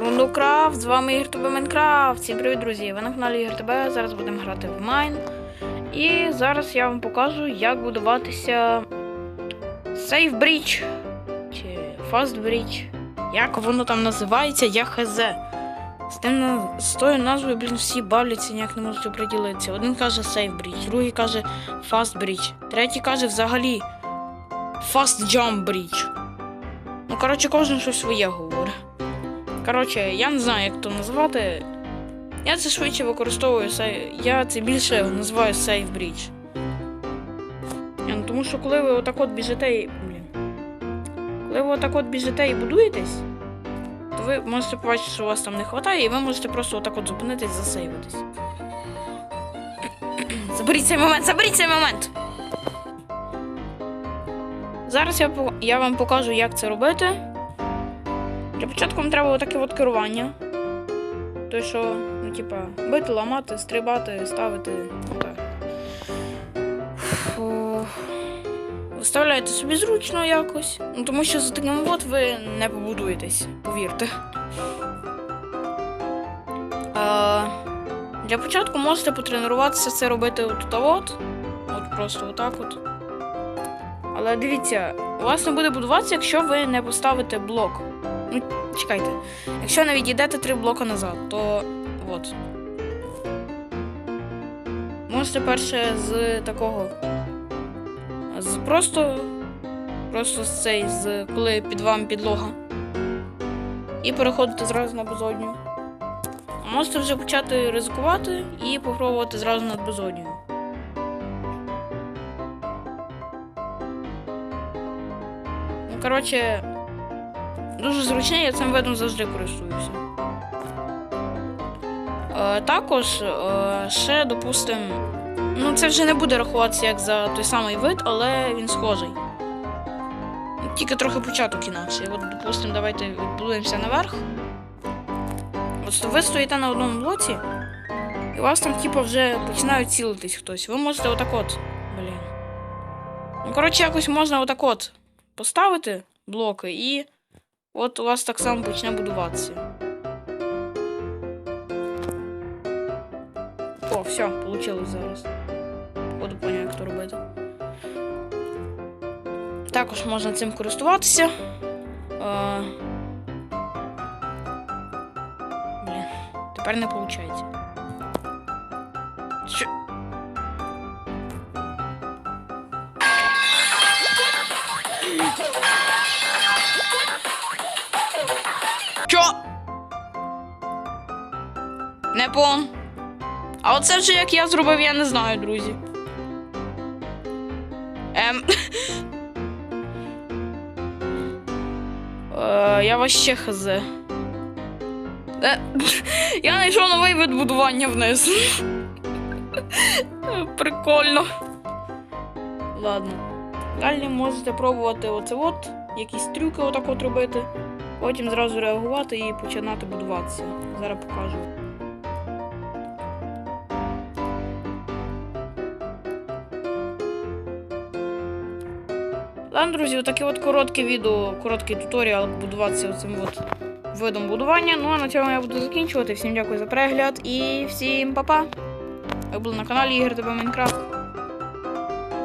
Рундукрафт, з вами Ігор ТБ Майнкрафт. Всім привіт, друзі! Ви на каналі Ігор ТБ. Зараз будемо грати в Майн. І зараз я вам покажу, як будуватися Safe Bridge чи Fast Bridge. Як воно там називається, я хз. З, тим, з тою назвою, блін, всі бавляться, ніяк не можуть оприділитися. Один каже Safe Bridge, другий каже Fast Bridge, третій каже взагалі Fast Jump Bridge. Ну, коротше, кожен щось своє говорить. Коротше, я не знаю, як то назвати. Я це швидше використовую Я це більше називаю Safe Bridge. Ну, тому що коли ви отак от біжите і. Блін. Коли ви отак от біжите і будуєтесь, то ви можете побачити, що у вас там не вистачає, і ви можете просто отак от зупинитись, засейвитись. Заберіть цей момент, заберіть цей момент! Зараз я, я вам покажу, як це робити. Для початку вам треба отаке от керування. Той, що, ну, типа, бити, ламати, стрибати, ставити. Отак. Фу. Виставляєте собі зручно якось. Ну, тому що за таким от ви не побудуєтесь, повірте. А, для початку можете потренуватися це робити от от. От просто отак от. Але дивіться, у вас не буде будуватися, якщо ви не поставите блок. Ну, чекайте. Якщо не відійдете три блоки назад, то от. Можете перше з такого. З просто. Просто з цей, з коли під вами підлога. І переходити зразу на безодню. Можете вже почати ризикувати і попробувати зразу над безодню. Ну, коротше, дуже зручний, я цим видом завжди користуюся. Е, також е, ще, допустимо, ну це вже не буде рахуватися як за той самий вид, але він схожий. Тільки трохи початок інакший. От, допустимо, давайте відбудуємося наверх. От ви стоїте на одному блоці, і у вас там, типу, вже починають цілитись хтось. Ви можете отак от. Блін. Ну, коротше, якось можна отак от поставити блоки, і от у вас так само почне будуватися. О, все, вийшло зараз. Буду поняв, як то робити. Також можна цим користуватися. Е... Блін, тепер не виходить. Що? Не пон. А оце вже як я зробив, я не знаю, друзі. Ем. Е, я вообще хз. Е, я знайшов новий вид будування вниз. Прикольно. Ладно. Далі можете пробувати оце от, якісь трюки отак от робити. Потім зразу реагувати і починати будуватися. Зараз покажу. Ладно, друзі, отаке от коротке відео, короткий туторіал будуватися цим от видом будування. Ну а на цьому я буду закінчувати. Всім дякую за перегляд і всім па-па! Ви були на каналі Ігор ТБ Майнкрафт.